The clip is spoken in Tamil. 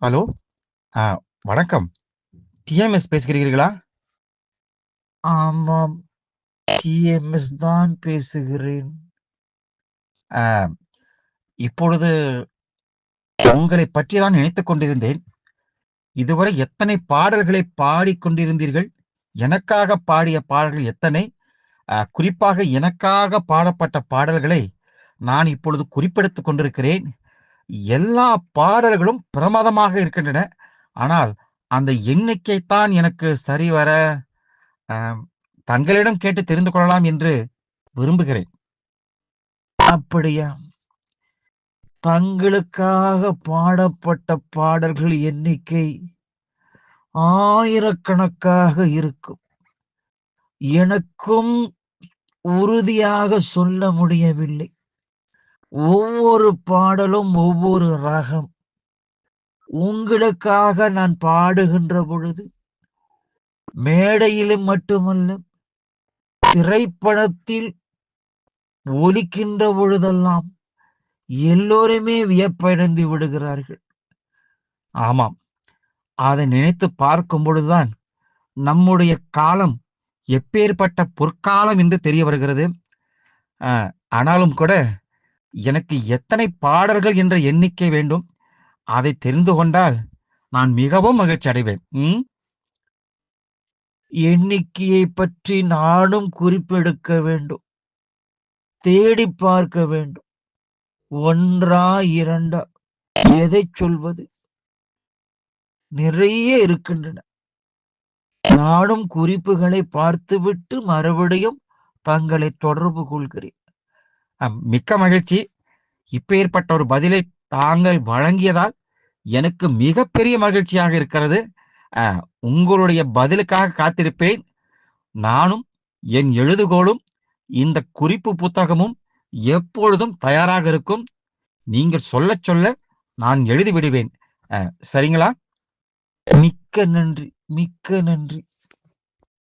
ஹலோ. ஆ வணக்கம். டிஎம்எஸ் பேசுகிறீர்களா? ஆமாம். டிஎம்எஸ் தான் பேசுகிறேன். இப்பொழுது உங்களைப் பற்றி தான் நினைத்துக் கொண்டிருந்தேன். இதுவரை எத்தனை பாடல்களை பாடிக் கொண்டிருந்தீர்கள்? எனக்காக பாடிய பாடல்கள் எத்தனை? குறிப்பாக எனக்காக பாடப்பட்ட பாடல்களை நான் இப்பொழுது குறிப்பெடுத்துக் கொண்டிருக்கிறேன். எல்லா பாடல்களும் பிரமாதமாக இருக்கின்றன. ஆனால் அந்த எண்ணிக்கை தான் எனக்கு சரிவர தங்களிடம் கேட்டு தெரிந்து கொள்ளலாம் என்று விரும்புகிறேன். அப்படியா? தங்களுக்காக பாடப்பட்ட பாடல்கள் எண்ணிக்கை ஆயிரக்கணக்காக இருக்கும். எனக்கும் உறுதியாக சொல்ல முடியவில்லை. ஒவ்வொரு பாடலும் ஒவ்வொரு ரகம். உங்களுக்காக நான் பாடுகின்ற பொழுது, மேடையிலும் மட்டுமல்ல, திரைப்படத்தில் ஒலிக்கின்ற பொழுதெல்லாம் எல்லோருமே வியப்படைந்து விடுகிறார்கள். ஆமாம். அதை நினைத்து பார்க்கும் பொழுதுதான் நம்முடைய காலம் எப்பேர்ப்பட்ட பொற்காலம் என்று தெரிய வருகிறது. ஆனாலும் கூட எனக்கு எத்தனை பாடல்கள் என்ற எண்ணிக்கை வேண்டும். அதை தெரிந்து கொண்டால் நான் மிகவும் மகிழ்ச்சி அடைவேன். உம் எண்ணிக்கையை பற்றி நானும் குறிப்பெடுக்க வேண்டும். தேடிப் பார்க்க வேண்டும். ஒன்றா, இரண்டா எதை சொல்வது? நிறைய இருக்கின்றன. நானும் குறிப்புகளை பார்த்துவிட்டு மறுபடியும் தங்களை தொடர்பு கொள்கிறேன். மிக்க மகிழ்ச்சி. இப்பேற்பட்ட ஒரு பதிலை தாங்கள் வழங்கியதால் எனக்கு மிகப்பெரிய மகிழ்ச்சியாக இருக்கிறது. உங்களுடைய பதிலுக்காக காத்திருப்பேன். நானும், என் எழுதுகோளும் இந்த குறிப்பு புத்தகமும் எப்பொழுதும் தயாராக இருக்கும். நீங்கள் சொல்ல சொல்ல நான் எழுதி விடுவேன். சரிங்களா? மிக்க நன்றி, மிக்க நன்றி.